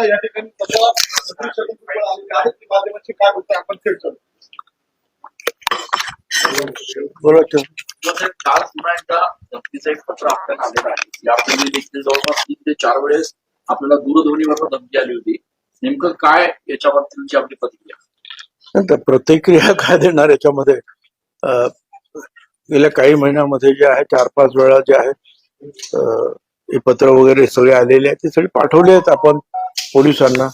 आता या ठिकाणी माध्यमाची काय होतं आपण थेट. बोला धमकीचं एक पत्र आपल्याला आलेलं आहे. यापूर्वी देखील जवळपास तीन ते चार वेळेस आपल्याला दूरध्वनीवर धमकी आली होती. नेमकं काय याच्याबद्दलची आपली प्रतिक्रिया? प्रतिक्रिया काय देणार याच्यामध्ये? गेल्या काही महिन्यामध्ये जे आहे चार पाच वेळा जे आहे हे पत्र वगैरे सगळे आलेले आहेत ते सगळे पाठवले आहेत आपण. पोलिसांना.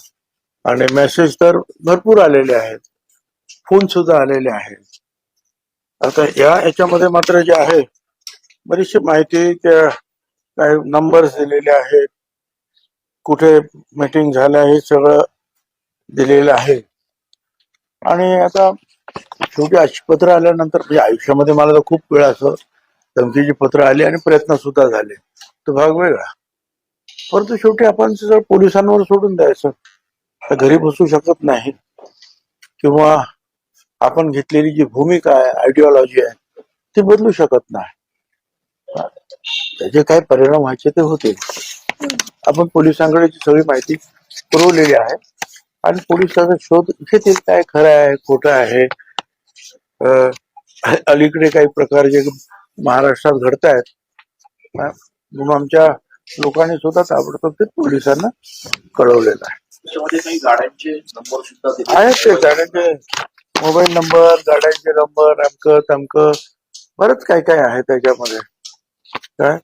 आणि मेसेज तर भरपूर आलेले आहेत. फोन सुद्धा आलेले आहेत. आता या याच्यामध्ये मात्र जे आहे बरीचशी माहिती त्या काही नंबर्स दिलेले आहेत. कुठे मीटिंग झालं हे सगळं दिलेलं आहे. आणि आता शेवटी अशी पत्र आल्यानंतर म्हणजे आयुष्यामध्ये मला तर खूप वेळ असं धमकीची पत्र आली आणि प्रयत्न सुद्धा झाले. तो भाग वेगळा. परंतु शेवटी आपण जर पोलिसांवर सोडून द्यायचं तर घरी बसू शकत नाही. किंवा आपण घेतलेली जी भूमिका आहे आयडिओलॉजी आहे ती बदलू शकत नाही. त्याचे काय परिणाम व्हायचे ते होते आपण पोलिसांकडे सगळी माहिती पुरवलेली आहे आणि पोलिसाचा शोध घेतील काय खरं आहे खोटं आहे. अलीकडे काही प्रकार जे महाराष्ट्रात घडत आहेत म्हणून आमच्या लोकांनी सुद्धा ताबडतोब ते पोलिसांना कळवलेलं आहे. त्याच्यामध्ये काही गाड्यांचे नंबर सुद्धा दिले. आहेत ते गाड्यांचे मोबाईल नंबर गाड्यांचे नंबर अमकं तमकं बरंच काय काय आहे त्याच्यामध्ये. काय?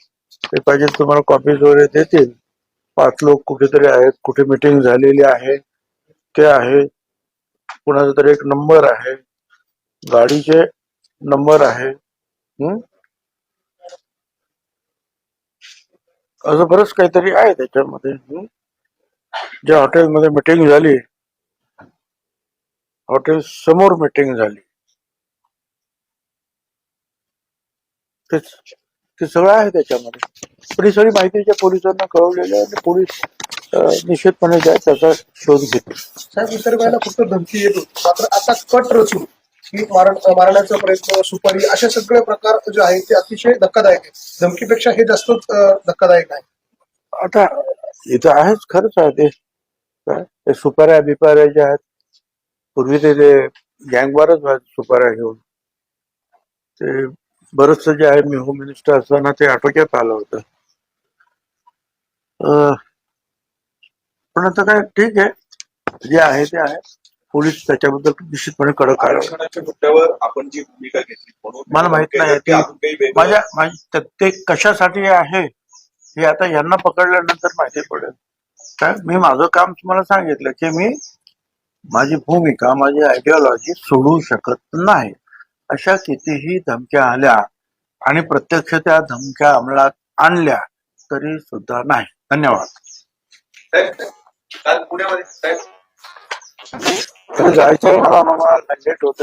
ते पाहिजे तुम्हाला कॉपीज वगैरे देतील. पाच लोक कुठेतरी आहेत कुठे मिटिंग झालेली आहे ते आहे. कुणाचा तरी एक नंबर आहे. गाडीचे नंबर आहे हं? असं बरंच काहीतरी आहे त्याच्यामध्ये. ज्या हॉटेलमध्ये मिटिंग झाली हॉटेल समोर मिटिंग झाली. तेच ते सगळं आहे त्याच्यामध्ये. पण ही सगळी माहिती ज्या पोलिसांना कळवलेली आहे पोलीस निश्चितपणे ज्या त्याचा शोध घेतला. साहेब इतर वेळेला फक्त धमकी येतो मात्र आता कट रचून. की मारण मारण्याचा प्रयत्न सुपारी असे सगळे प्रकार जे आहेत ते अतिशय धक्कादायक आहेत. धमकीपेक्षा हे जास्त धक्कादायक आहे. आता इथं आहेच खरंच आहे ते. काय? सुपाऱ्या बिपाऱ्या ज्या आहेत पूर्वी ते गँगवारच व्हायचे सुपाऱ्या घेऊन. ते बरंचस जे आहे मी होम मिनिस्टर असताना ते आटोक्यात आलं होतं. पण आता काय ठीक आहे. जे आहे ते आहे. पोलीस त्याच्याबद्दल निश्चितपणे कडक आरक्षणाच्या मुद्द्यावर आपण जी भूमिका घेतली म्हणून मला माहीत नाही माझ्या माझ- त- कशासाठी आहे हे आता यांना पकडल्यानंतर माहिती पडेल. काय मी माझं काम तुम्हाला सांगितलं की मी माझी भूमिका माझी आयडिओलॉजी सोडू शकत नाही. अशा कितीही धमक्या आल्या आणि प्रत्यक्ष त्या धमक्या अंमलात आणल्या तरी सुद्धा नाही. धन्यवाद. साहेब, जायचं. मला मला लेट होत